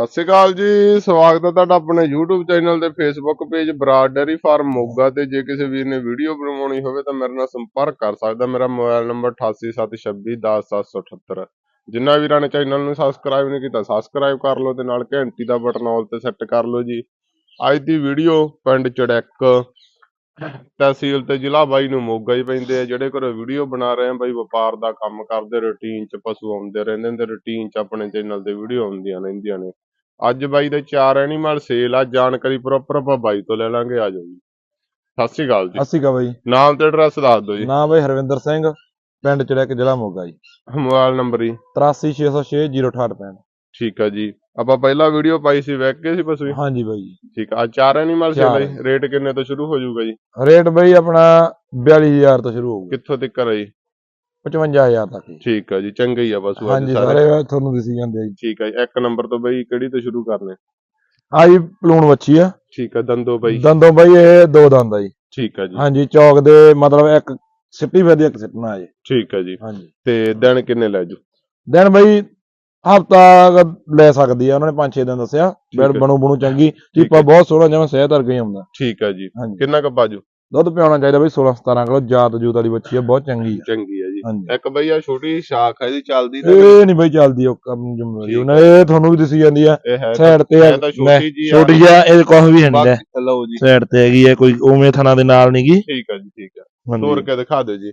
ਸਤਿ ਸ਼੍ਰੀ ਅਕਾਲ ਜੀ, ਸਵਾਗਤ ਹੈ ਤੁਹਾਡਾ ਆਪਣੇ YouTube ਚੈਨਲ ਤੇ Facebook page Brar dairy farm Moga ਤੇ। ਜੇ ਕਿਸੇ ਵੀਰ ਨੇ ਵੀਡੀਓ ਬਣਵਾਉਣੀ ਹੋਵੇ ਤਾਂ ਮੇਰੇ ਨਾਲ ਸੰਪਰਕ ਕਰ ਸਕਦਾ। ਮੇਰਾ ਮੋਬਾਈਲ ਨੰਬਰ 8876210778 ਜਿੰਨਾ ਵੀਰਾਂ ਨੇ ਚੈਨਲ ਨੂੰ ਸਬਸਕ੍ਰਾਈਬ ਨਹੀਂ ਕੀਤਾ ਸਬਸਕ੍ਰਾਈਬ ਕਰ ਲਓ ਤੇ ਨਾਲ ਘੰਟੀ ਦਾ ਬਟਨ ਆਲ ਤੇ ਸੈੱਟ ਕਰ ਲਓ ਜੀ। ਅੱਜ ਦੀ ਵੀਡੀਓ ਪਿੰਡ ਚੜੈਕ, ਤਹਿਸੀਲ ਤੇ ਜ਼ਿਲ੍ਹਾ ਬਾਈ ਨੂੰ ਮੋਗਾ ਹੀ ਪੈਂਦੇ ਆ। ਜਿਹੜੇ ਘਰੋਂ ਵੀਡੀਓ ਬਣਾ ਰਹੇ ਆ, ਬਾਈ ਵਪਾਰ ਦਾ ਕੰਮ ਕਰਦੇ ਰੂਟੀਨ ਚ ਪਸ਼ੂ ਆਉਂਦੇ ਰਹਿੰਦੇ ਨੇ ਰੂਟੀਨ ਚ ਆਪਣੇ ਚੈਨਲ ਤੇ ਵੀਡੀਓ ਆਉਂਦੀਆਂ ਰਹਿੰਦੀਆਂ ਨੇ। ਅੱਜ ਬਾਈ ਦੇ ਚਾਰ ਐਨੀਮਲ ਸੇਲ ਆ ਜਾਣਕਾਰੀ ਪ੍ਰੋਪਰ ਆਪਾਂ ਬਾਈ ਤੋਂ ਲੈ ਲਾਂਗੇ ਆ ਜਾਓ ਜੀ। ਸਤਿ ਸ਼੍ਰੀ ਅਕਾਲ ਜੀ। ਅਸੀਂ ਕਾ ਬਾਈ। ਨਾਮ ਤੇ ਐਡਰੈਸ ਦੱਸ ਦਿਓ ਜੀ। ਨਾਮ ਬਾਈ ਹਰਵਿੰਦਰ ਸਿੰਘ ਪਿੰਡ ਚੜਿਆਕ ਜ਼ਿਲ੍ਹਾ ਮੋਗਾ ਜੀ। ਮੋਬਾਈਲ ਨੰਬਰ ਜੀ। 8360606865 ਠੀਕ ਆ ਜੀ। ਆਪਾਂ ਪਹਿਲਾਂ ਵੀਡੀਓ ਪਾਈ ਸੀ ਵੈਕ ਕੇ ਸੀ ਪਸ਼ੂ ਜੀ? ਹਾਂਜੀ ਬਾਈ ਜੀ। ਠੀਕ ਆ ਚਾਰ ਐਨੀਮਲ ਸੇਲ। ਹੈ ਰੇਟ ਕਿੰਨੇ ਤੋਂ ਸ਼ੁਰੂ ਹੋ ਜਾਊਗਾ ਜੀ? ਰੇਟ ਬਾਈ ਆਪਣਾ 42000 ਤੋਂ ਸ਼ੁਰੂ ਹੋਊਗਾ। ਕਿੱਥੋਂ ਤੱਕ ਹੈ ਜੀ? 55000 ਤੱਕ ਜੀ। ਠੀਕ ਆ ਜੀ ਚੰਗਾ ਹੀ ਆ ਅੱਜ ਹਾਂਜੀ ਸਾਰੇ। ਤੁਹਾਨੂੰ ਦਿਸੀ ਜਾਂਦੇ ਆ ਜੀ। ਠੀਕ ਆ ਜੀ ਇੱਕ ਨੰਬਰ ਤੋਂ ਬਈ ਕਿਹੜੀ ਤੋਂ ਸ਼ੁਰੂ ਕਰਨੇ? ਆ ਜੀ ਪਲੂਣ ਵੱਛੀ ਆ। ਠੀਕ ਆ ਦੰਦੋ ਬਈ। ਦੰਦੋਂ ਬਾਈ ਇਹ ਦੋ ਦੰਦ ਆ ਜੀ। ਠੀਕ ਆ ਜੀ। ਹਾਂਜੀ ਚੌਕ ਦੇ ਮਤਲਬ ਇੱਕ ਸਿੱਟੀ ਫਿਰਦੀ ਇੱਕ ਸਿੱਟਣਾ ਜੀ। ਠੀਕ ਆ ਜੀ। ਹਾਂਜੀ। ਤੇ ਦਿਨ ਕਿੰਨੇ ਲੈ ਜੂ? ਦਿਨ ਬਾਈ ਹਫਤਾ ਲੈ ਸਕਦੀ ਆ ਉਹਨਾਂ ਨੇ 5-6 ਦਿਨ ਦੱਸਿਆ। ਹੈ। ਬਣੂ ਬਣੂ ਚੰਗੀ। ਚੀਪਾ ਬਹੁਤ ਸੋਹਣਾ ਜਿਵੇਂ ਸਿਹਤ ਵਰਗਾ ਹੀ ਆਉਂਦਾ ਠੀਕ ਆ ਜੀ। ਕਿੰਨਾ ਕੁ ਬਾਜੂ ਦੁੱਧ ਪਿਆਉਣਾ ਚਾਹੀਦਾ ਬਈ 16-17 ਕਿਲੋ ਜਾਤ ਜੂਤ ਵਾਲੀ ਬੱਚੀ ਆ ਬਹੁਤ ਚੰਗੀ ਆ। ਚੰਗੀ ਜੀ ਹਾਂਜੀ। ਇੱਕ ਬਈ ਆ ਛੋਟੀ ਸ਼ਾਖ ਹੈ ਜੀ ਚੱਲਦੀ ਤਾਂ ਇਹ ਨਹੀਂ। ਬਈ ਚੱਲਦੀ ਉਹ ਕੰਮ ਜ਼ਿੰਮੇਵਾਰੀ ਉਹਨਾਂ ਇਹ ਤੁਹਾਨੂੰ ਵੀ ਦਿਸੀ ਜਾਂਦੀ ਆ ਇਹ ਹੈ ਸਾਈਡ ਤੇ ਇਹ ਤਾਂ ਲੈ, ਛੋਟੀ ਜੀ ਆ ਛੋਟੀ ਆ ਇਹ ਕੁਝ ਵੀ ਹੁੰਦਾ ਬਾਕੀ ਲਓ ਜੀ। ਸਾਈਡ ਤੇ ਹੈਗੀ ਆ ਕੋਈ ਉਵੇਂ ਥਣਾ ਦੇ ਨਾਲ ਨਹੀਂਗੀ ਠੀਕ ਆ ਜੀ ਠੀਕ ਆ। ਤੋਰ ਕੇ ਦਿਖਾ ਦਿਓ ਜੀ।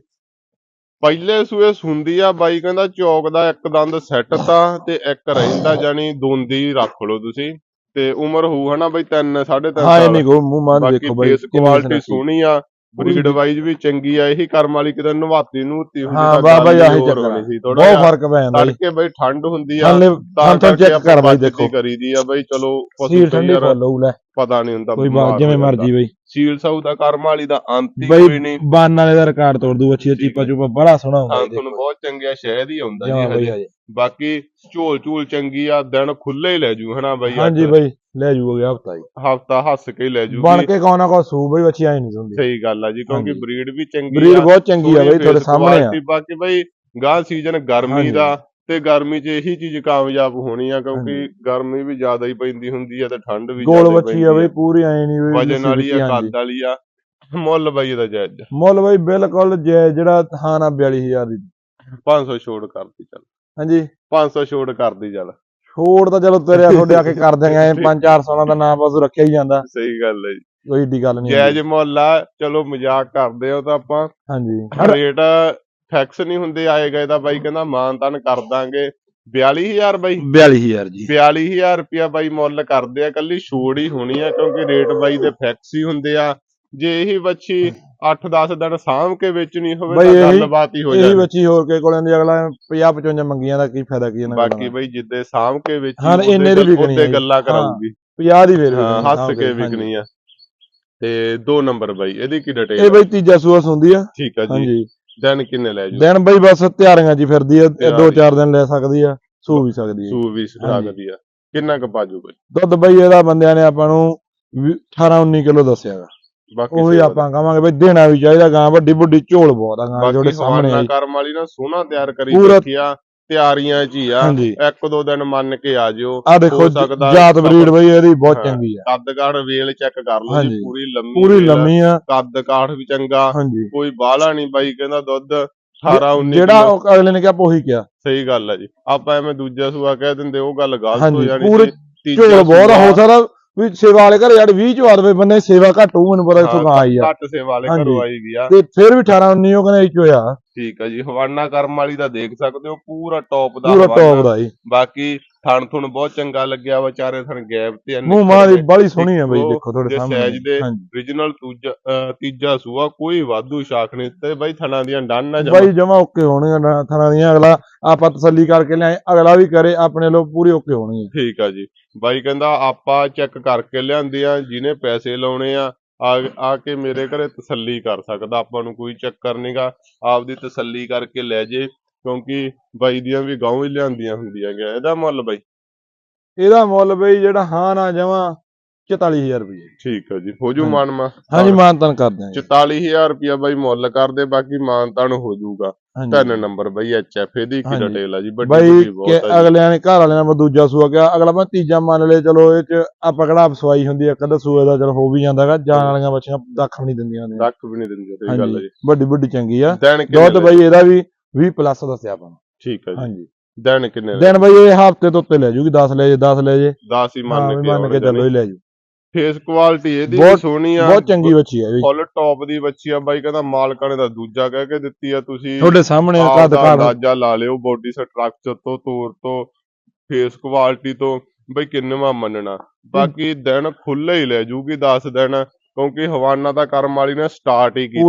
ਪਹਿਲੇ ਸੂਏ ਸੁੰਦੀ ਆ ਬਾਈ ਕਹਿੰਦਾ ਚੌਕ ਦਾ ਇੱਕ ਦੰਦ ਸੈੱਟ ਤਾਂ ਤੇ ਇੱਕ ਰਹਿੰਦਾ ਜਾਨੀ ਦੋਂਦੀ ਰੱਖ ਲਓ ਤੁਸੀਂ। ਤੇ ਉਮਰ ਹੋਊ ਹਨਾ ਬਈ 3 3.5 ਹਾਂ ਇਹ ਸਾਲ। ਨਹੀਂ ਕੋ ਮੂੰਹ ਬਾਕੀ ਦੇਖੋ ਬਈ ਫੇਸ ਕੁਆਲਿਟੀ। ਸੋਹਣੀ ਆ। ਬਰੀਡ ਵਾਈਜ਼ ਵੀ ਚੰਗੀ ਆ ਇਹੀ ਕਰਮ ਵਾਲੀ ਕਿਤੇ ਨਵਾਤੀ ਨੂਤੀ ਹੁੰਦੀ ਹਾਂ ਵਾਹ ਬਾਈ ਆਹੀ ਚੱਕਰ ਆ। ਬਹੁਤ ਫ਼ਰਕ ਪੈ ਜਾਂਦਾ ਜੀ। ਤੜਕੇ ਬਈ ਠੰਡ ਹੁੰਦੀ ਆ ਹਾਲੇ ਤਾਂ ਤਾਂ ਚੈੱਕ ਕਰ ਬਾਈ ਦੇਖੋ। ਕਰੀਦੀ ਆ ਬਈ ਚਲੋ ਪਸ਼ੂ ਤੋਂ ਠੰਡੀ ਯਾਰ ਫੁੱਲ ਲੈ। ਪਤਾ ਨਹੀਂ ਹੁੰਦਾ ਕੋਈ ਬਾਤ ਜਿਵੇਂ। ਮਰਜ਼ੀ ਬਈ। ਸੀਲ ਸਾਊ ਦਾ ਕਰਮ ਵਾਲੀ ਦਾ ਅੰਤ ਹੀ ਕੋਈ ਬਈ ਨਹੀਂ। ਬਾਨ ਵਾਲੇ ਦਾ ਰਿਕਾਰਡ ਤੋੜ ਦੂ ਅੱਛੀ ਚੀਪਾ ਚੂਪਾ ਬੜਾ ਸੋਹਣਾ ਹੁੰਦਾ ਜੀ। ਤੁਹਾਨੂੰ ਬਹੁਤ ਚੰਗਿਆ ਸ਼ਹਿਦ ਹੀ ਆਉਂਦਾ ਜੀ ਹਜੇ। ਬਾਕੀ ਝੋਲ ਝੂਲ ਚੰਗੀ ਆ ਦਿਨ ਖੁੱਲੇ ਹੀ ਲੈ ਜੂ ਹਨਾ ਬਈ ਹਾਂਜੀ ਬਈ। ਲੈ ਜੂਗਾ ਹਫਤਾ ਜੀ ਹਫਤਾ ਹੱਸ ਕੇ ਹੀ ਲੈ ਬਣ ਕੇ ਕੌਣਾ ਕੋ ਸੂ ਬਈ ਅੱਛੀ ਆਈ ਨਹੀਂ ਹੁੰਦੀ ਸਹੀ ਗੱਲ ਆ ਜੀ ਕਿਉਂਕਿ ਹਾਂਜੀ। ਬਰੀਡ ਵੀ ਚੰਗੀ ਬਰੀਡ ਆ। ਬਹੁਤ ਚੰਗੀ ਆ ਬਈ ਤੁਹਾਡੇ ਸਾਹਮਣੇ ਆ। ਬਾਕੀ ਬਈ ਗਾਂ ਸੀਜ਼ਨ ਗਰਮੀ ਹਾਂਜੀ। ਦਾ ਤੇ ਗਰਮੀ 'ਚ ਇਹੀ ਚੀਜ਼ ਕਾਮਯਾਬ ਹੋਣੀ ਆ ਕਿਉਂਕਿ। ਗਰਮੀ ਵੀ ਜ਼ਿਆਦਾ ਹੀ ਪੈਂਦੀ ਹੁੰਦੀ ਆ ਤੇ ਠੰਡ ਵੀ ਗੋਲ ਜ਼ਿਆਦਾ ਬੱਚੀ ਆ ਬਈ ਪੂਰੀ ਐ ਨਹੀਂ ਬਈ ਵਜਨ ਵਾਲੀ ਆ ਹਾਂਜੀ। ਕੱਦ ਵਾਲੀ ਆ। ਮੁੱਲ ਬਈ ਇਹਦਾ ਜਾਇਜ਼। ਮੁੱਲ ਬਈ ਬਿਲਕੁਲ ਜੈ- ਜਿਹੜਾ ਹਾਂ ਨਾ 42000 ਦੀ। 500 ਛੋੜ ਕਰਦੀ ਚੱਲ। ਹਾਂਜੀ। 500 ਛੋੜ ਕਰਦੀ ਚੱਲ। ਛੋੜ ਤਾਂ ਚਲੋ ਤੇਰੇ ਤੁਹਾਡੇ ਆ ਕੇ ਕਰ ਦੇਂਗੇ 5-400 ਦਾ ਨਾਮ ਬਸ ਰੱਖਿਆ ਹੀ ਜਾਂਦਾ। ਸਹੀ ਗੱਲ ਹੈ ਜੀ। ਕੋਈ ਏਡੀ ਗੱਲ ਨਹੀਂ ਜਾਇਜ਼ ਮੁੱਲ ਚਲੋ ਮਜ਼ਾਕ ਕਰਦੇ ਹੋ ਤਾਂ ਆਪਾਂ। ਹਾਂਜੀ। ਰੇਟ ਫਿਕਸ ਨਹੀਂ ਹੁੰਦੇ ਆਏਗਾ ਇਹਦਾ ਬਾਈ ਕਹਿੰਦਾ ਮਾਨ ਤਾਨ ਕਰ ਦਾਂਗੇ। 42000 ਬਾਈ। 42000 ਜੀ। 42000 ਰੁਪਿਆ ਬਾਈ ਮੁੱਲ ਕਰਦੇ ਆ। ਕੱਲੀ ਛੋੜ ਹੀ ਹੋਣੀ ਆ ਕਿਉਂਕਿ ਰੇਟ ਬਾਈ ਦੇ ਫਿਕਸ ਹੀ ਹੁੰਦੇ ਆ। ਜੇ ਇਹੀ ਬੱਚੀ 8-10 ਦਿਨ ਸਾਂਭ ਕੇ ਵੇਚਣੀ ਹੋਵੇ ਤਾਂ ਇਹੀ- ਗੱਲਬਾਤ ਹੀ ਹੋ ਇਹੀ ਜਾਂਦੀ ਬੱਚੀ ਹੋਰ ਕੇ ਕੋਲੇ ਦੀ ਅਗਲਾ 50-55 ਮੰਗੀਆਂ ਦਾ ਕੀ ਫਾਇਦਾ ਕੀ ਇਹਨਾਂ ਬਾਕੀ ਬਾਈ ਜਿੱਦੇ ਸਾਂਭ ਕੇ ਵੇਚੀ ਹਾਂ, ਇੰਨੇ ਦੀ ਵਿਕਣੀ ਹੈ। ਗੱਲਾਂ ਹਾਂ, ਕਰਾਊਗੀ 50 ਦੀ ਵੇਚ ਹਾਂ ਹੱਸ ਕੇ ਵਿਕਣੀ ਆ। ਤੇ ਦੋ ਨੰਬਰ ਬਾਈ ਇਹਦੀ ਕੀ ਇਹ ਡਿਟੇਲ ਬਈ ਤੀਜਾ ਸੂਆ ਹੁੰਦੀ ਆ। ਠੀਕ ਆ ਜੀ। ਹਾਂਜੀ। ਦਿਨ ਕਿੰਨੇ ਲੈ ਜੂ? ਦਿਨ ਬਈ ਬਸ ਤਿਆਰੀਆਂ ਜੀ ਫਿਰਦੀ ਆ ਤਿਆਰੀ। ਦੋ ਚਾਰ ਦਿਨ ਲੈ ਸਕਦੀ ਆ ਸੂ ਵੀ ਸਕਦੀ ਆ। ਸੂ ਵੀ ਸਕਦੀ ਆ। ਕਿੰਨਾ ਕੁ ਬਾਜੂ ਬਾਈ? ਦੁੱਧ ਬਈ ਇਹਦਾ ਬੰਦਿਆਂ ਨੇ ਆਪਾਂ ਨੂੰ 18 19 ਕਿਲੋ ਦੱਸਿਆਗਾ ਬਾਕੀ ਉਹੀ ਸੇਵਾ ਆਪਾਂ ਕਹਾਂਗੇ ਬਈ ਦੇਣਾ ਵੀ ਚਾਹੀਦਾ ਗਾਂ ਵੱਡੀ ਵੱਡੀ ਝੋਲ ਬਹੁਤ ਆ ਗਾਂ ਬਾਕੀ ਜਿਹੜੇ ਸਾਹਮਣੇ ਆਈ। ਕਰਮ ਵਾਲੀ ਨਾ ਸੋਹਣਾ ਤਿਆਰ ਕਰੀ ਪੂਰਾ- ਰੱਖੀ ਆ ਤਿਆਰੀਆਂ 'ਚ ਹੀ ਆ ਹਾਂਜੀ। ਇੱਕ ਦੋ ਦਿਨ ਮੰਨ ਕੇ ਆ ਜਿਓ ਆ ਦੇਖੋ ਸਕਦਾ ਜਾਤ ਬਰੀਡ ਬਈ ਇਹਦੀ ਬਹੁਤ ਹਾਂ। ਚੰਗੀ ਆ। ਕੱਦ ਕਾਠ ਵੇਲ ਚੈੱਕ ਕਰ ਲਓ ਜੀ ਹਾਂਜੀ। ਪੂਰੀ ਲੰਮੀ ਪੂਰੀ ਵੇਲ ਆ, ਲੰਮੀ ਆ। ਕੱਦ ਕਾਠ ਵੀ ਚੰਗਾ ਹਾਂਜੀ। ਕੋਈ ਬਾਹਲਾ ਨਹੀਂ ਬਾਈ ਕਹਿੰਦਾ ਦੁੱਧ 18 19 ਜਿਹੜਾ ਕਿਲੋ। ਉਹ ਅਗਲੇ ਨੇ ਕਿਹਾ ਉਹੀ ਕਿਹਾ। ਸਹੀ ਗੱਲ ਹੈ ਜੀ। ਆਪਾਂ ਐਵੇਂ ਦੂਜਾ ਸੂਆ ਕਹਿ ਦਿੰਦੇ ਉਹ ਗੱਲ ਗਲਤ ਹੋ ਹਾਂਜੀ, ਜਾਣੀ ਪੂਰੇ ਸੀ। ਝੋਲ ਬਹੁਤ ਆ, ਹੋ ਸਕਦਾ ਵੀ ਸੇਵਾ ਵਾਲੇ ਘਰੇ ਯਾਰ 20 ਚੋਂ ਆਦਵੇ ਬੰਨੇ ਸੇਵਾ ਘੱਟ ਹੋਊ ਮੈਨੂੰ ਪਤਾ ਇੱਥੋਂ ਗਾਂ ਆਈ ਆ ਘੱਟ ਸੇ ਵਾਲੇ। ਘਰੋਂ ਆਈ ਗਿਆ ਤੇ ਫਿਰ ਵੀ 18 19 ਉਹ ਕਹਿੰਦੇ ਇੱਚੋ ਆ ਠੀਕ ਹੈ ਜੀ ਹਵਾਨਾ ਕਰਮ ਵਾਲੀ ਦਾ ਦੇਖ ਸਕਦੇ ਹੋ ਪੂਰਾ ਟੌਪ ਦਾ ਪੂਰਾ। ਟੌਪ ਦਾ ਜੀ ਬਾਕੀ ਥਣ ਥੁਣ ਬਹੁਤ ਚੰਗਾ ਲੱਗਿਆ ਵਿਚਾਰੇ ਥਣ ਗੈਪ ਤੇ ਮੂੰਹ ਮਾਂ ਦੀ ਬੜੀ ਸੋਹਣੀ ਆ ਬਈ ਦੇਖੋ, ਤੁਹਾਡੇ ਸਾਹਮਣੇ। ਸਾਈਜ਼ ਦੇ origignal ਤੂਜਾ ਸੂਆ ਕੋਈ ਵਾਧੂ ਸ਼ਾਖ ਨਹੀਂ ਤੇ ਬਾਈ ਥਣਾ ਦੀਆਂ ਡੰਨ ਨਾ ਜਮਾ। ਬਾਈ ਜਮਾ ਓਕੇ ਹੋਣਗੇ ਨਾ ਥਾਣਾ ਦੀਆਂ ਅਗਲਾ ਆਪਾਂ ਤਸੱਲੀ ਕਰਕੇ ਲਿਆਏ ਅਗਲਾ ਵੀ ਕਰੇ ਆਪਣੇ ਲੋ ਪੂਰੀ ਓਕੇ ਹੋਣੀ ਹੈ ਠੀਕ ਆ ਜੀ। ਬਾਈ ਕਹਿੰਦਾ ਆਪਾਂ ਚੈੱਕ ਕਰਕੇ ਲਿਆਂਦੇ ਆ ਜਿਹਨੇ ਪੈਸੇ ਲਾਉਣੇ ਆ ਆ ਆ ਕੇ ਮੇਰੇ ਘਰੇ ਤਸੱਲੀ ਕਰ ਸਕਦਾ। ਆਪਾਂ ਨੂੰ ਕੋਈ ਚੱਕਰ ਨਹੀਂਗਾ ਆਪਦੀ ਤਸੱਲੀ ਕਰਕੇ ਲੈ ਜੇ। ਕਿਉਂਕਿ ਬਾਈ ਦੀਆਂ ਵੀ ਗਾਉਂ ਹੀ ਲਿਆਂਦੀਆਂ ਹੁੰਦੀਆਂ ਗਿਆ। ਇਹਦਾ ਮੁੱਲ ਬਾਈ? ਇਹਦਾ ਮੁੱਲ ਬਈ ਜਿਹੜਾ ਹਾਂ ਨਾ ਜਮਾ 44000 ਰੁਪਏ ਠੀਕ ਹੈ ਜੀ ਹੋ ਜੂ। ਮਾਨਮਾ ਹਾਂਜੀ ਮਾਨਤਨ ਕਰ ਦਿਆਂਗੇ 44000 ਰੁਪਿਆ ਬਾਈ ਮੁੱਲ ਕਰਦੇ ਬਾਕੀ ਮਾਨਤਾਨ ਹੋ ਹਾਂਜੀ। ਤਿੰਨ ਨੰਬਰ ਬਾਈ ਐਚਐਫ ਇਹਦੀ ਕੀ। ਡਿਟੇਲ ਆ ਜੀ ਵੱਡੀ ਬਾਈ। ਅਗਲਿਆਂ ਨੇ ਘਰ ਵਾਲਿਆਂ ਨੇ ਦੂਜਾ ਸੂਆ ਕਿਹਾ ਅਗਲਾ ਮੈਂ ਤੀਜਾ ਮੰਨ ਲਏ ਚਲੋ ਇਹ ਚ ਆਪਾਂ ਕਿਹੜਾ ਸਵਾਈ ਹੁੰਦੀ ਆ ਕਦੇ ਸੂਏ ਦਾ ਚਲ ਹੋ ਵੀ ਜਾਂਦਾਗਾ ਜਾਨ ਵਾਲੀਆਂ ਬੱਚੀਆਂ ਦੱਖ ਵੀ ਨਹੀਂ ਦਿੰਦੀਆਂ ਨੇ ਰੱਖ ਵੀ ਨਹੀਂ ਦਿੰਦੇ ਸਹੀ ਗੱਲ ਹੈ ਜੀ। ਵੱਡੀ ਵੱਡੀ ਚੰਗੀ ਆ। ਦੁੱਧ ਲੈ- ਬਾਈ ਇਹਦਾ ਵੀ 20 ਪਲੱਸ ਦੱਸਿਆ ਆਪਾਂ ਨੂੰ। ਠੀਕ ਹੈ ਜੀ। ਹਾਂਜੀ। ਦਿਨ ਕਿੰਨੇ ਲੈ- ਦਿਨ ਬਾਈ ਇਹ ਹਫ਼ਤੇ ਤੋਂ ਉੱਤੇ ਲੈ ਜੂਗੀ 10 ਲੈ ਜੇ 10 ਲੈ ਜੇ। 10 ਹੀ ਮੰਨ ਕੇ ਮੰਨ ਕੇ ਚੱਲੋ ਹੀ ਲੈ ਜੂ। ਫੇਸ ਕੁਆਲਿਟੀ ਇਹਦੀ ਵੀ ਬਹੁਤ- ਸੋਹਣੀ ਆ। ਬਹੁਤ ਚੰਗੀ ਬੱਚੀ ਆ ਵੀ ਫੁੱਲ ਟੌਪ ਦੀ ਬੱਚੀ ਆ ਬਾਈ ਕਹਿੰਦਾ ਮਾਲਕਾਂ ਨੇ ਤਾਂ ਦੂਜਾ ਕਹਿ ਕੇ ਦਿੱਤੀ ਆ ਤੁਸੀਂ ਤੁਹਾਡੇ ਸਾਹਮਣੇ ਆਪ ਕੱਦ ਦਾ ਕਾਠ ਅੰਦਾਜ਼ਾ ਲਾ ਲਿਓ ਬੋਡੀ ਸਟਰਕਚਰ ਤੋਂ ਤੋਰ ਤੋਂ ਫੇਸ ਕੁਆਲਿਟੀ ਤੋਂ ਬਈ ਕਿੰਨਵਾ ਮੰਨਣਾ। ਬਾਕੀ ਦਿਨ ਖੁੱਲੇ ਹੀ ਲੈ ਜੂਗੀ 10 ਦਿਨ ਕਿਉਂਕਿ ਹਵਾਨਾ ਤਾਂ ਕਰਮ ਵਾਲੀ ਨੇ ਸਟਾਰਟ ਹੀ ਕੀਤਾ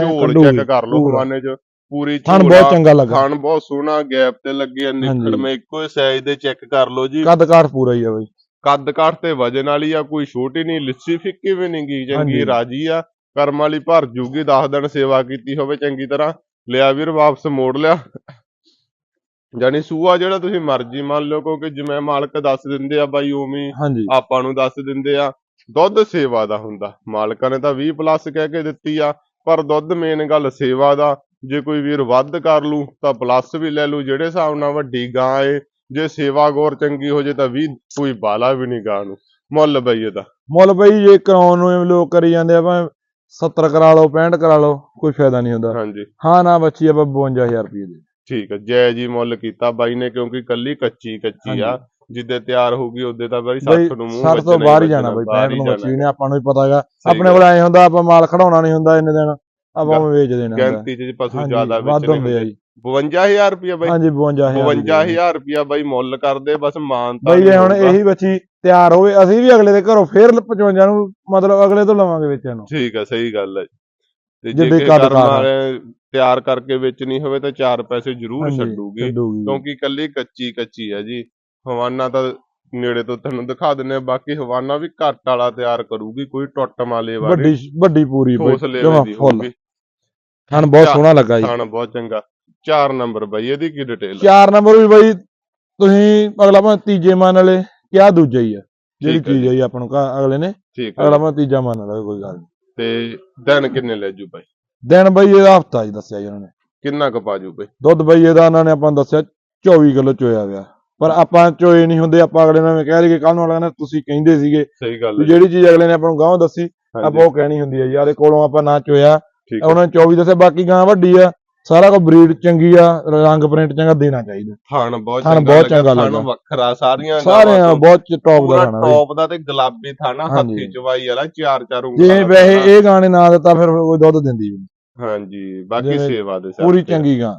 ਝੋਲ ਚੈੱਕ ਕਰ ਲਓ। ਹਵਾਨੇ 'ਚ। ਪੂਰੀ ਥਣ ਬਹੁਤ ਚੰਗਾ ਲੱਗਾ। ਥਣ ਬਹੁਤ ਸੋਹਣਾ ਗੈਪ ਤੇ ਲੱਗੇ ਆ ਨਿਖੜ। ਮੇ ਇੱਕੋ ਸਾਈਜ਼ ਦੇ ਚੈੱਕ ਕਰ ਲਓ ਜੀ। ਕੱਦ ਕਾਠ ਪੂਰਾ ਹੀ ਆ ਬਾਈ। ਕੱਦ ਕਾਠ ਤੇ ਵਜਨ ਵਾਲੀ ਆ ਕੋਈ ਛੋਟੀ ਨਹੀਂ ਲਿੱਸੀ ਫਿੱਕੀ ਵੀ ਨਹੀਂ ਗੀ ਚੰਗੀ। ਰਾਜੀ ਆ। ਕਰਮ ਵਾਲੀ ਭਰ ਜੂਗੀ 10 ਦਿਨ ਸੇਵਾ ਕੀਤੀ ਹੋਵੇ ਚੰਗੀ ਤਰ੍ਹਾਂ। ਲਿਆ ਵੀਰ ਵਾਪਸ ਮੋੜ ਲਿਆ। ਜਾਨੀ ਸੂਆ ਜਿਹੜਾ ਤੁਸੀਂ ਮਰਜ਼ੀ ਮੰਨ ਲਓ ਕਿਉਂਕਿ ਜਿਵੇਂ ਮਾਲਕ ਦੱਸ ਦਿੰਦੇ ਆ ਬਾਈ ਉਵੇਂ ਆਪਾਂ ਨੂੰ ਦੱਸ ਦਿੰਦੇ ਆ। ਦੁੱਧ ਸੇਵਾ ਦਾ ਹੁੰਦਾ। ਮਾਲਕਾਂ ਨੇ ਤਾਂ 20 ਪਲੱਸ ਕਹਿ ਕੇ ਦਿੱਤੀ ਆ ਪਰ ਦੁੱਧ ਮੇਨ ਗੱਲ ਸੇਵਾ ਦਾ। ਜੇ ਕੋਈ ਵੀਰ ਵੱਧ ਕਰ ਲੂ ਤਾਂ ਪਲੱਸ ਵੀ ਲੈ ਲੂ ਜਿਹੜੇ ਹਿਸਾਬ ਨਾਲ ਵੱਡੀ ਗਾਂ ਏ ਜੇ ਸੇਵਾ ਗੌਰ ਚੰਗੀ ਹੋ ਜੇ ਤਾਂ 20 ਕੋਈ ਬਾਲਾ ਵੀ ਨਹੀਂ ਗਾਂ ਨੂੰ। ਮੁੱਲ ਬਈ ਇਹਦਾ ਮੁੱਲ ਬਈ ਜੇ ਕਰਾਉਣ ਨੂੰ ਲੋਕ ਕਰੀ ਜਾਂਦੇ ਆ ਭਾਵੇਂ 70 ਕਰਾ ਲਓ 65 ਕਰਾ ਲਓ ਕੋਈ ਫਾਇਦਾ ਨਹੀਂ ਹੁੰਦਾ। ਹਾਂਜੀ। ਹਾਂ ਨਾ ਬੱਚੀ ਆਪਾਂ 52000 ਰੁਪਏ ਦੇ। ਠੀਕ ਹੈ ਜੈ ਜੀ ਮੁੱਲ ਕੀਤਾ ਬਾਈ ਨੇ ਕਿਉਂਕਿ ਕੱਲੀ ਕੱਚੀ ਕੱਚੀ ਆ ਜਿੱਦੇ ਤਿਆਰ ਹੋਊਗੀ ਉਹਦੇ ਤਾਂ ਬਾਈ ਬਈ 60 ਨੂੰ ਮੂੰਹ 60 ਤੋਂ ਬਾਹਰ ਹੀ ਜਾਣਾ ਬਈ ਬਾਹਰ 65 ਹੀ ਨੂੰ। ਬੱਚੀ ਨੇ ਆਪਾਂ ਨੂੰ ਵੀ ਪਤਾ ਹੈਗਾ। ਸਹੀ ਆਪਣੇ ਕੋਲ ਐ ਹੁੰਦਾ ਆਪਾਂ ਮਾਲ ਖੜਾਉਣਾ ਨਹੀਂ ਹੁੰਦਾ ਇੰਨੇ ਦਿਨ। ਆਪਾਂ ਉਹ ਵੇਚ ਦੇਣਾ ਹੁੰਦਾ। ਗਿਣਤੀ ਚ ਪਸ਼ੂ ਹਾਂਜੀ, ਜ਼ਿਆਦਾ ਵੱਧ ਹੁੰਦੇ ਆ ਹੁੰਦੇ। ਜੀ। 52000 ਰੁਪਇਆ ਬਾਈ। ਹਾਂਜੀ 52000 52000 ਰੁਪਇਆ ਬਾਈ ਮੁੱਲ ਕਰਦੇ ਬਸ ਮਾਨ ਤਾਂ ਬਈ ਇਹ ਹੁਣ। ਇਹੀ ਬੱਚੀ ਤਿਆਰ ਹੋਵੇ ਅਸੀਂ ਵੀ ਅਗਲੇ ਦੇ ਘਰੋਂ ਫੇਰ 55 ਨੂੰ ਮਤਲਬ ਅਗਲੇ ਤੋਂ ਲਵਾਂਗੇ ਵੇਚਣ ਨੂੰ। ਠੀਕ ਹੈ ਸਹੀ ਗੱਲ ਹੈ ਤੇ ਜੇ ਆ। ਵਾਲੇ ਤਿਆਰ ਕਰਕੇ ਵੇਚਣੀ ਹੋਵੇ ਤਾਂ ਚਾਰ ਪੈਸੇ ਜ਼ਰੂਰ ਹਾਂਜੀ, ਛੱਡੂਗੀ। ਛੱਡੂਗੀ। ਕਿਉਂਕਿ ਕੱਲੀ ਕੱਚੀ ਕੱਚੀ ਹੈ ਜੀ। ਹਵਾਨਾ ਤਾਂ ਨੇੜੇ ਤੋਂ ਤੁਹਾਨੂੰ ਦਿਖਾ ਦਿੰਨੇ ਆ ਬਾਕੀ ਹਵਾਨਾ ਵੀ ਘੱਟ ਵਾਲਾ ਤਿਆਰ ਕਰੂਗੀ ਕੋਈ ਟੁੱਟ ਮਾਲੇ ਵਾਲੀ। ਵੱਡੀ ਵੱਡੀ ਪੂਰੀ ਬਈ ਠੋਸ ਲੈਵੇ ਜਮਾਂ ਦੀ ਫੁੱਲ। ਹੋਊਗੀ। ਹਨ ਬਹੁਤ ਸੋਹਣਾ ਲੱਗਾ ਜੀ। ਖਾਣਾ ਬਹੁਤ ਚੰਗਾ। ਚਾਰ ਨੰਬਰ ਬਾਈ ਇਹਦੀ ਕੀ ਡਿਟੇਲ ਚਾਰ ਨੰਬਰ ਵੀ ਬਈ ਤੁਸੀਂ ਅਗਲਾ ਭਾਵੇਂ ਤੀਜੇ ਮੰਨ ਲਏ ਕਿਆ ਦੂਜਾ ਹੀ ਆ ਜਿਹੜੀ ਠੀਕ ਚੀਜ਼। ਆਈ ਆਪਾਂ ਨੂੰ ਘਰ- ਅਗਲੇ ਨੇ ਠੀਕ ਹੈ ਅਗਲਾ ਭਾਵੇਂ ਤੀਜਾ ਮੰਨ ਲਵੇ ਕੋਈ ਗੱਲ ਨੀ ਤੇ ਦਿਨ ਕਿੰਨੇ ਲੈ ਜੂ ਬਾਈ? ਦਿਨ ਬਈ ਇਹਦਾ ਹਫਤਾ ਜੀ ਦੱਸਿਆ ਜੀ ਉਹਨਾਂ। ਨੇ ਕਿੰਨਾ ਕੁ ਪਾ ਜੂ ਬਾਈ? ਦੁੱਧ ਬਈ ਇਹਦਾ ਉਹਨਾਂ ਨੇ ਆਪਾਂ ਨੂੰ ਦੱਸਿਆ 24 ਕਿਲੋ ਚੋਇਆ ਗਿਆ। ਪਰ ਆਪਾਂ ਚੋਏ ਨਹੀਂ ਹੁੰਦੇ ਆਪਾਂ ਅਗਲੇ ਨੂੰ ਐਵੇਂ ਕਹਿ ਦਈਏ ਕੱਲ ਨੂੰ ਅਗਲੇ ਨੇ ਤੁਸੀਂ ਕਹਿੰਦੇ ਸੀਗੇ ਸਹੀ ਗੱਲ ਵੀ ਹੈ ਜਿਹੜੀ ਚੀਜ਼ ਅਗਲੇ ਨੇ ਆਪਾਂ ਨੂੰ ਗਾਂਹ ਦੱਸੀ ਹਾਂਜੀ, ਆਪਾਂ ਉਹ ਕਹਿਣੀ ਹੁੰਦੀ ਹੈ ਯਾਰ ਇਹ ਕੋਲੋਂ ਆਪਾਂ ਨਾ ਚੋਇਆ ਠੀਕ ਹੈ ਉਹਨਾਂ ਨੇ 24 ਦੱਸਿਆ ਬਾਕੀ ਗਾਂ ਵੱਡੀ ਆ ਸਾਰਾ ਕੁਝ ਬਰੀਡ ਚੰਗੀ ਆ ਰੰਗ ਪ੍ਰਿੰਟ ਚੰਗਾ ਦੇਣਾ ਚਾਹੀਦਾ ਥਾਣ ਬਹੁਤ ਥਣ ਚੰਗਾ ਬਹੁਤ ਲੱਗਾ, ਚੰਗਾ ਥਣ ਲੱਗਾ। ਵੱਖਰਾ ਸਾਰੀਆਂ ਸਾਰੇ ਗਾਵਾਂ ਤੋਂ ਬਹੁਤ ਟੌਪ ਦਾ ਪੂਰਾ ਬਈ ਟੌਪ ਦਾ ਤੇ ਗੁਲਾਬੀ ਥਾਣਾ ਹਾਂਜੀ। ਹੱਥੀ ਚਵਾਈ ਵਾਲਾ ਚਾਰ ਚਾਰ ਜੇ ਉਂਗਲਾਂ ਦਾ ਵੈਸੇ ਥਾਣਾ। ਇਹ ਗਾਣੇ ਨਾ ਦਿੱਤਾ ਫਿਰ ਕੋਈ ਦੁੱਧ ਦਿੰਦੀ ਵੀ ਨੀ। ਹਾਂਜੀ ਬਾਕੀ ਜਿਵੇਂ ਸੇਵਾ ਦੇ ਸਿਰ ਪੂਰੀ। ਚੰਗੀ ਗਾਂ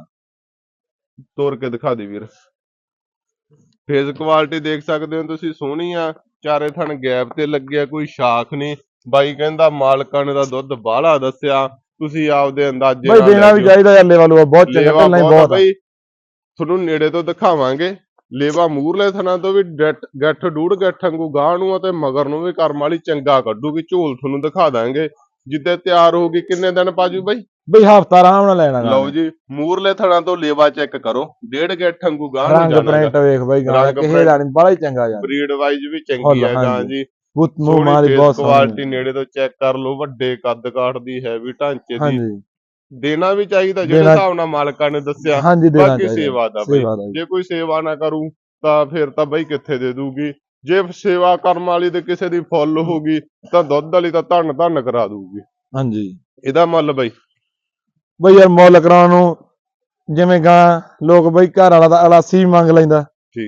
ਤੋਰ ਕੇ ਦਿਖਾ ਦੇ ਵੀਰ ਫੇਸ ਕੁਆਲਿਟੀ ਦੇਖ ਸਕਦੇ ਹੋ ਤੁਸੀਂ ਸੋਹਣੀ ਆ ਚਾਰੇ ਥਣ ਗੈਪ ਤੇ ਲੱਗਿਆ ਕੋਈ ਸ਼ਾਖ ਨਹੀਂ ਬਾਈ ਕਹਿੰਦਾ ਮਾਲਕਾਂ ਨੇ ਦਾ ਦੁੱਧ ਬਾਹਲਾ ਦੱਸਿਆ ਤੁਸੀਂ ਆਪਦੇ ਅੰਦਾਜ਼ੇ ਬਈ ਨਾਲ ਦੇਣਾ ਲੈ ਵੀ ਜਾਓ। ਚਾਹੀਦਾ ਯਾਰ ਲੈਵਲ ਉਹ ਬਹੁਤ ਚੰਗਾ ਲੇਵਾ ਪਹਿਲਾਂ ਹੀ ਬਹੁਤ ਬਹੁਤ ਆ। ਬਈ ਤੁਹਾਨੂੰ ਨੇੜੇ ਤੋਂ ਦਿਖਾਵਾਂਗੇ ਲੇਵਾ ਮੂਰਲੇ ਥਣਾ ਤੋਂ ਵੀ ਡੈਟ- ਗੱਠ ਡੂੜ ਗੱਠ ਵਾਂਗੂ ਗਾਹ ਨੂੰ ਅਤੇ ਮਗਰ ਨੂੰ ਵੀ ਕਰਮ ਵਾਲੀ ਚੰਗਾ ਕੱਢੂਗੀ ਝੋਲ ਤੁਹਾਨੂੰ ਦਿਖਾ ਦਾਂਗੇ ਜਿੱਦੇ ਤਿਆਰ ਹੋਊਗੀ ਕਿੰਨੇ ਦਿਨ ਪਾਜੂ ਬਾਈ ਬਈ ਹਫਤਾ ਆਰਾਮ ਨਾਲ ਲੈਣਾ ਲਓ ਜੀ ਮੂਰਲੇ ਥਣਾ ਤੋਂ ਲੇਵਾ ਚੈੱਕ ਕਰੋ ਡੇਢ ਗੱਠ ਵਾਂਗੂ ਗਾਹ ਨੂੰ ਰੰਗ ਜਾਣਾ ਪ੍ਰਿੰਟ ਵੇਖ ਬਈ ਗਾਂ ਰੰਗ ਕਿਸੇ print। ਦਾ ਨਹੀਂ ਬੜਾ ਹੀ ਚੰਗਾ ਯਾਰ ਬਰੀਡ ਵਾਈਜ਼ ਵੀ ਚੰਗੀ ਫੁੱਲ, ਹੈ ਗਾਂ ਹਾਂਜੀ। ਜੀ ਸੋਹਣੀ ਮਾਰੀ ਬਹੁਤ ਕੁਆਲਿਟੀ ਨੇੜੇ ਤੋਂ ਚੈੱਕ ਕਰ ਲਓ ਵੱਡੇ ਕੱਦ ਕਾਠ ਦੀ ਹੈਵੀ ਢਾਂਚੇ ਦੀ। ਦੇਣਾ ਵੀ ਚਾਹੀਦਾ ਜਿਹੜੇ ਹਿਸਾਬ ਨਾਲ ਮਾਲਕਾਂ ਨੇ ਦੱਸਿਆ। ਬਾਕੀ ਸੇਵਾ ਦਾ ਬਈ। ਦਾ ਜੀ। ਕੋਈ ਸੇਵਾ ਨਾ ਕਰੂ ਤਾਂ ਫਿਰ ਤਾਂ ਬਈ ਕਿੱਥੇ ਦੇ ਦੂਗੀ। ਜੇ ਸੇਵਾ ਕਰਨ ਵਾਲੀ ਤੇ ਕਿਸੇ ਦੀ ਫੁੱਲ ਹੋਗੀ ਤਾਂ ਦੁੱਧ ਵਾਲੀ ਤਾਂ ਧੰਨ ਧੰਨ ਕਰਾ ਦੂਗੀ। ਹਾਂਜੀ। ਇਹਦਾ ਮੁੱਲ ਬਈ। ਬਈ ਯਾਰ ਮੁੱਲ ਕਰਾਉਣ ਨੂੰ ਜਿਵੇਂ ਗਾਂ ਲੋਕ ਬਈ ਘਰ ਵਾਲਾ ਤਾਂ ਅਲਾਸੀ ਮੰਗ ਲੈਂਦਾ।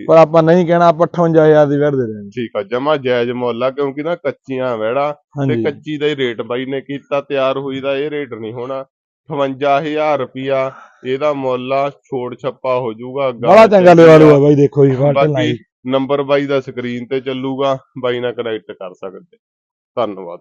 ਪਰ ਆਪਾਂ ਨਹੀਂ ਕਹਿਣਾ ਆਪਾਂ 58000 ਦੀ ਵੜ ਦੇ ਰਹੇ ਠੀਕ ਆ ਜਮਾ ਜਾਇਜ਼ ਮੁੱਲ ਆ ਕਿਉਂਕਿ ਨਾ ਕੱਚੀਆਂ ਵੈੜਾ ਤੇ ਕੱਚੀ ਦਾ ਹੀ ਰੇਟ ਬਾਈ ਨੇ ਕੀਤਾ ਤਿਆਰ ਹੋਈ ਦਾ ਇਹ ਰੇਟ ਨਹੀਂ ਹੋਣਾ। 58000 ਰੁਪਿਆ ਇਹਦਾ ਮੁੱਲ ਆ ਛੋੜ ਛੱਪਾ ਹੋ ਜਾਊਗਾ ਬੜਾ ਚੰਗਾ ਚੰਗੀ ਲੈਵਲ ਆ। ਹੋਇਆ ਬਾਈ ਦੇਖੋ ਜੀ ਫਾਟਲ ਲਾਈ ਬਾਕੀ ਨੰਬਰ ਬਾਈ ਦਾ ਸਕਰੀਨ ਤੇ ਚੱਲੂਗਾ ਬਾਈ ਨਾਲ ਕਨੈਕਟ ਕਰ ਸਕਦੇ। ਧੰਨਵਾਦ।